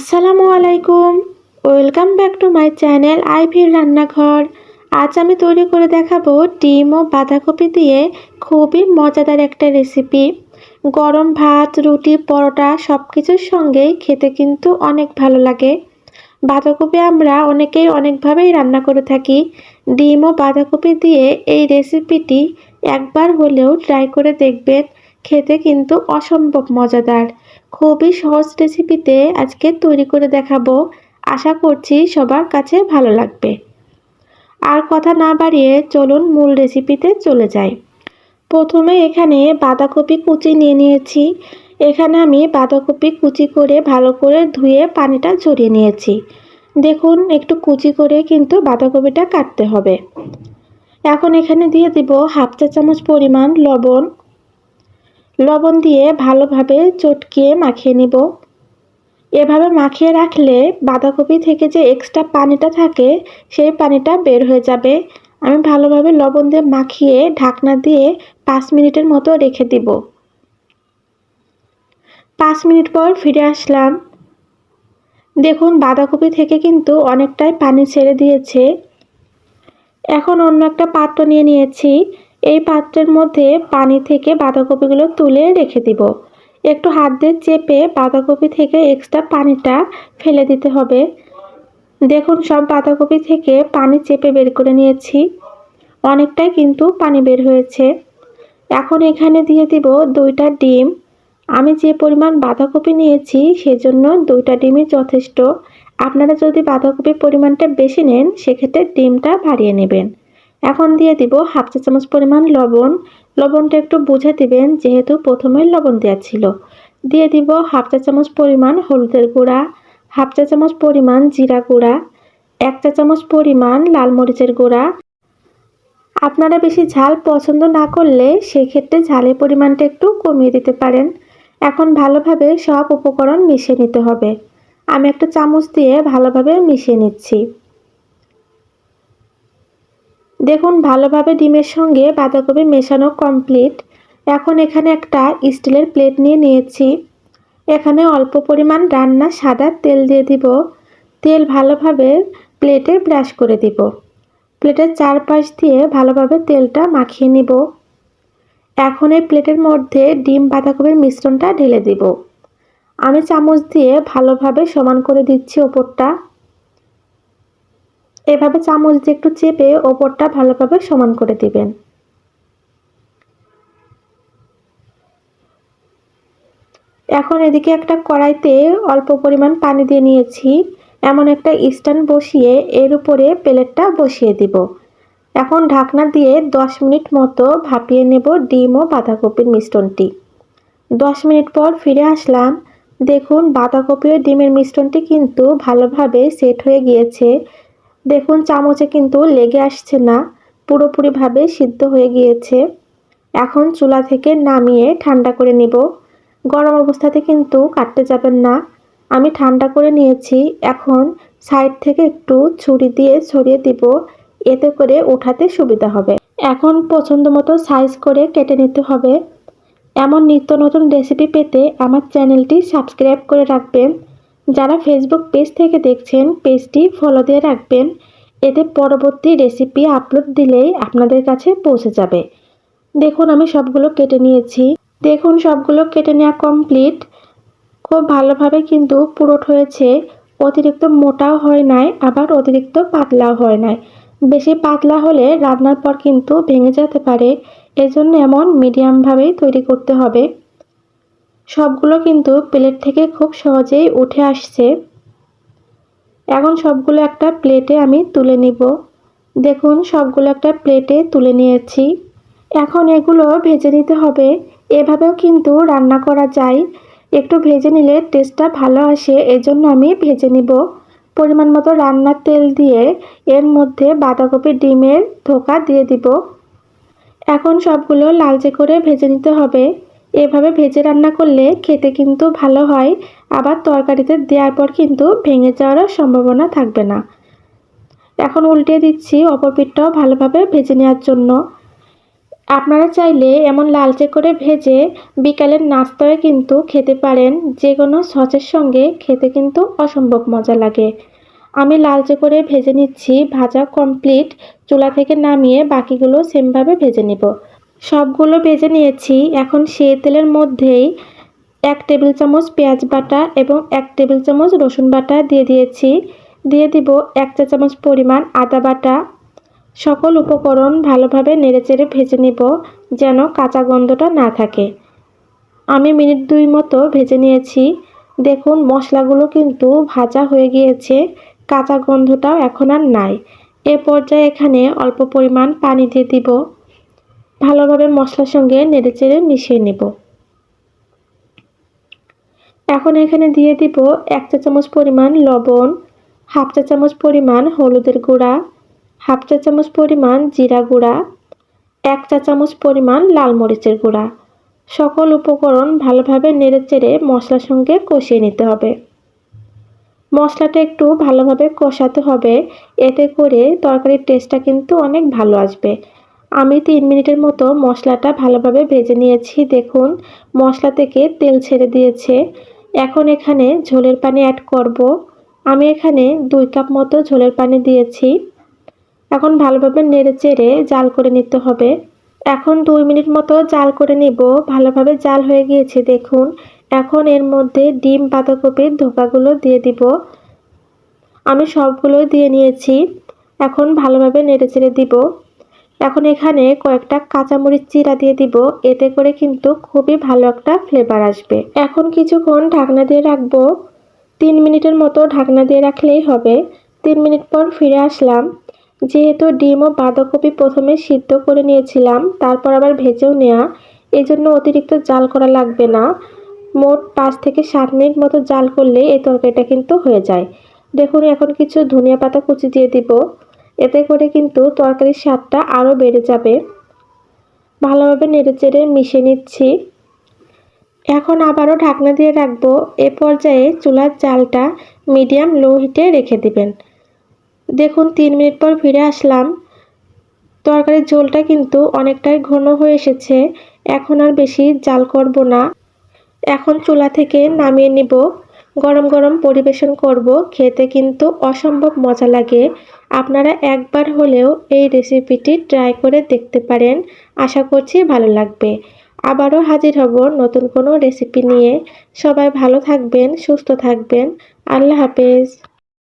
আসসালামু আলাইকুম। Welcome back to my channel আইভির রান্নাঘর। আজ আমি তৈরি করে দেখাবো ডিম ও বাঁধাকপি দিয়ে খুবই মজাদার একটা রেসিপি গরম ভাত, রুটি, পরোটা সব কিছুর সঙ্গেই খেতে কিন্তু অনেক ভালো লাগে। বাঁধাকপি আমরা অনেকেই অনেকভাবেই রান্না করে থাকি। ডিম ও বাঁধাকপি দিয়ে এই রেসিপিটি একবার হলেও ট্রাই করে দেখবেন। খেতে কিন্তু অসম্ভব মজাদার। খুবই সহজ রেসিপিতে আজকে তৈরি করে দেখাবো। আশা করছি সবার কাছে ভালো লাগবে। আর কথা না বাড়িয়ে চলুন মূল রেসিপিতে চলে যাই। প্রথমে এখানে বাঁধাকপি কুচি নিয়ে নিয়েছি। এখানে আমি বাঁধাকপি কুচি করে ভালো করে ধুয়ে পানিটা ঝরিয়ে নিয়েছি। দেখুন, একটু কুচি করে কিন্তু বাঁধাকপিটা কাটতে হবে। এখন এখানে দিয়ে দিব হাফ চা চামচ পরিমাণ লবণ লবণ দিয়ে ভালোভাবে চটকিয়ে মাখিয়ে নিব। এভাবে মাখিয়ে রাখলে বাঁধাকপি থেকে যে এক্সট্রা পানিটা থাকে, সেই পানিটা বের হয়ে যাবে। আমি ভালোভাবে লবণ দিয়ে মাখিয়ে ঢাকনা দিয়ে পাঁচ মিনিটের মতো রেখে দিব। পাঁচ মিনিট পর ফিরে আসলাম। দেখুন, বাঁধাকপি থেকে কিন্তু অনেকটাই পানি ছেড়ে দিয়েছে। এখন অন্য একটা পাত্র নিয়ে নিয়েছি। এই পাত্রের মধ্যে পানি থেকে বাঁধাকপিগুলো তুলে রেখে দিব। একটু হাত দিয়ে চেপে বাঁধাকপি থেকে এক্সট্রা পানিটা ফেলে দিতে হবে। দেখুন, সব বাঁধাকপি থেকে পানি চেপে বের করে নিয়েছি। অনেকটাই কিন্তু পানি বের হয়েছে। এখন এখানে দিয়ে দিব দুইটা ডিম। আমি যে পরিমাণ বাঁধাকপি নিয়েছি, সেজন্য দুইটা ডিমই যথেষ্ট। আপনারা যদি বাঁধাকপির পরিমাণটা বেশি নেন, সেক্ষেত্রে ডিমটা বাড়িয়ে নেবেন। এখন দিয়ে দিব হাফ চা চামচ পরিমাণ লবণ। লবণটা একটু বুঝে দিবেন, যেহেতু প্রথমে লবণ দেওয়া ছিল। দিয়ে দিব হাফ চা চামচ পরিমাণ হলুদের গুঁড়া, হাফ চা চামচ পরিমাণ জিরা গুঁড়া, এক চা চামচ পরিমাণ লাল মরিচের গুঁড়া। আপনারা বেশি ঝাল পছন্দ না করলে সেক্ষেত্রে ঝালের পরিমাণটা একটু কমিয়ে দিতে পারেন। এখন ভালোভাবে সব উপকরণ মিশিয়ে নিতে হবে। আমি একটা চামচ দিয়ে ভালোভাবে মিশিয়ে নিচ্ছি। দেখুন, ভালোভাবে ডিমের সঙ্গে বাঁধাকপি মেশানো কমপ্লিট এখন এখানে একটা স্টিলের প্লেট নিয়ে নিয়েছি। এখানে অল্প পরিমাণ রান্না সাদা তেল দিয়ে দিব। তেল ভালোভাবে প্লেটে ব্রাশ করে দিব। প্লেটের চারপাশ দিয়ে ভালোভাবে তেলটা মাখিয়ে নিব। এখন এই প্লেটের মধ্যে ডিম বাঁধাকপির মিশ্রণটা ঢেলে দিব। আমি চামচ দিয়ে ভালোভাবে সমান করে দিচ্ছি ওপরটা। এভাবে চামচ দিয়ে একটু চেপে ওপরটা ভালোভাবে সমান করে দিবেন। এখন এদিকে একটা কড়াইতে অল্প পরিমাণ পানি দিয়ে নিয়েছি। এমন একটা স্ট্যান্ড বসিয়ে এর উপরে প্লেটটা বসিয়ে দিব। এখন ঢাকনা দিয়ে দশ মিনিট মতো ভাপিয়ে নেব ডিম ও বাঁধাকপির মিশ্রণটি। দশ মিনিট পর ফিরে আসলাম। দেখুন, বাঁধাকপি ও ডিমের মিশ্রণটি কিন্তু ভালোভাবে সেট হয়ে গিয়েছে। দেখুন, চামচে কিন্তু লেগে আসছে না, পুরোপুরিভাবে সিদ্ধ হয়ে গিয়েছে। এখন চুলা থেকে নামিয়ে ঠান্ডা করে নিব। গরম অবস্থাতে কিন্তু কাটতে যাবেন না। আমি ঠান্ডা করে নিয়েছি, এখন সাইড থেকে একটু ছুরি দিয়ে ছড়িয়ে দিব, এতে করে ওঠাতে সুবিধা হবে। এখন পছন্দ মতো সাইজ করে কেটে নিতে হবে। এমন নিত্য নতুন রেসিপি পেতে আমার চ্যানেলটি সাবস্ক্রাইব করে রাখবেন। যারা ফেসবুক পেজ থেকে দেখছেন পেজটি ফলো দিয়ে রাখবেন। এতে পরবর্তী রেসিপি আপলোড দিলেই আপনাদের কাছে পৌঁছে যাবে। দেখুন, আমি সবগুলো কেটে নিয়েছি। দেখুন, সবগুলো কেটে নেওয়া কমপ্লিট খুব ভালোভাবে কিন্তু পুরোট হয়েছে। অতিরিক্ত মোটাও হয় নাই, আবার অতিরিক্ত পাতলাও হয় নাই। বেশি পাতলা হলে রান্নার পর কিন্তু ভেঙে যেতে পারে। এজন্য এমন মিডিয়ামভাবেই তৈরি করতে হবে। সবগুলো কিন্তু প্লেট থেকে খুব সহজেই উঠে আসছে। এখন সবগুলো একটা প্লেটে আমি তুলে নিব। দেখুন, সবগুলো একটা প্লেটে তুলে নিয়েছি। এখন এগুলো ভেজে নিতে হবে। এভাবেও কিন্তু রান্না করা যায়। একটু ভেজে নিলে টেস্টটা ভালো আসে, এজন্য আমি ভেজে নিব। পরিমাণ মতো রান্নার তেল দিয়ে এর মধ্যে বাঁধাকপি ডিমের ধোকা দিয়ে দিব। এখন সবগুলো লালচে করে ভেজে নিতে হবে। এভাবে ভেজে রান্না করলে খেতে কিন্তু ভালো হয়। আবার তরকারিতে দেওয়ার পর কিন্তু ভেঙে যাওয়ারও সম্ভাবনা থাকবে না। এখন উল্টে দিচ্ছি অপর পিঠটাও ভালোভাবে ভেজে নেওয়ার জন্য। আপনারা চাইলে এমন লালচে করে ভেজে বিকালের নাস্তায় কিন্তু খেতে পারেন। যে কোনো সসের সঙ্গে খেতে কিন্তু অসম্ভব মজা লাগে। আমি লালচে করে ভেজে নিচ্ছি, ভাজা কমপ্লিট। চুলা থেকে নামিয়ে বাকিগুলো সেমভাবে ভেজে নেব। সবগুলো ভেজে নিয়েছি। এখন সেই তেলের মধ্যেই এক টেবিল চামচ পেঁয়াজ বাটা এবং এক টেবিল চামচ রসুন বাটা দিয়ে দিয়েছি। দিয়ে দিব এক চা চামচ পরিমাণ আদা বাটা। সকল উপকরণ ভালোভাবে নেড়েচেড়ে ভেজে নেব যেন কাঁচা গন্ধটা না থাকে। আমি মিনিট দুই মতো ভেজে নিয়েছি। দেখুন, মশলাগুলো কিন্তু ভাজা হয়ে গিয়েছে। কাঁচা গন্ধটাও এখন আর নাই। এ পর্যায়ে এখানে অল্প পরিমাণ পানি দিয়ে দিব। ভালোভাবে মশলার সঙ্গে নেড়েচেড়ে মিশিয়ে নেব। এখন এখানে দিয়ে দিব এক চা চামচ পরিমাণ লবণ, হাফ চা চামচ পরিমাণ হলুদের গুঁড়া, হাফ চা চামচ পরিমাণ জিরা গুঁড়া, এক চা চামচ পরিমাণ লাল মরিচের গুঁড়া। সকল উপকরণ ভালোভাবে নেড়েচেড়ে মশলার সঙ্গে কষিয়ে নিতে হবে। মশলাটা একটু ভালোভাবে কষাতে হবে, এতে করে তরকারির টেস্টটা কিন্তু অনেক ভালো আসবে। আমি তিন মিনিটের মতো মশলাটা ভালোভাবে ভেজে নিয়েছি। দেখুন, মশলা থেকে তেল ছেড়ে দিয়েছে। এখন এখানে ঝোলের পানি অ্যাড করব। আমি এখানে দুই কাপ মতো ঝোলের পানি দিয়েছি। এখন ভালোভাবে নেড়ে চেড়ে জাল করে নিতে হবে। এখন দুই মিনিট মতো জাল করে নিব। ভালোভাবে জাল হয়ে গিয়েছে, দেখুন। এখন এর মধ্যে ডিম বাঁধাকপির ধোকাগুলো দিয়ে দিব। আমি সবগুলো দিয়ে নিয়েছি। এখন ভালোভাবে নেড়ে চেড়ে দিব। এখন এখানে কয়েকটা কাঁচামরিচ চিরা দিয়ে দিব। এতে করে কিন্তু খুবই ভালো একটা ফ্লেভার আসবে। এখন কিছুক্ষণ ঢাকনা দিয়ে রাখব। তিন মিনিটের মতো ঢাকনা দিয়ে রাখলেই হবে। তিন মিনিট পর ফিরে আসলাম। যেহেতু ডিম ও বাঁধাকপি প্রথমে সিদ্ধ করে নিয়েছিলাম, তারপর আবার ভেজেও নেওয়া এই জন্য অতিরিক্ত জাল করা লাগবে না। মোট পাঁচ থেকে সাত মিনিট মতো জাল করলে এই তরকারিটা কিন্তু হয়ে যায়। দেখুন, এখন কিছু ধনিয়া পাতা কুচি দিয়ে দিব। এতে করে কিন্তু তরকারির স্বাদটা আরও বেড়ে যাবে। ভালোভাবে নেড়ে চেড়ে মিশিয়ে নিচ্ছি। এখন আবারও ঢাকনা দিয়ে রাখব। এ পর্যায়ে চুলার জালটা মিডিয়াম লো হিটে রেখে দিবেন। দেখুন, তিন মিনিট পর ফিরে আসলাম। তরকারির ঝোলটা কিন্তু অনেকটাই ঘন হয়ে এসেছে। এখন আর বেশি জাল করব না। এখন চুলা থেকে নামিয়ে নিব। গরম গরম পরিবেশন করব। খেতে কিন্তু অসম্ভব মজা লাগে। আপনারা একবার হলেও এই রেসিপিটি ট্রাই করে দেখতে পারেন। আশা করছি ভালো লাগবে। আবারও হাজির হব নতুন কোনো রেসিপি নিয়ে। সবাই ভালো থাকবেন, সুস্থ থাকবেন। আল্লাহ হাফেজ।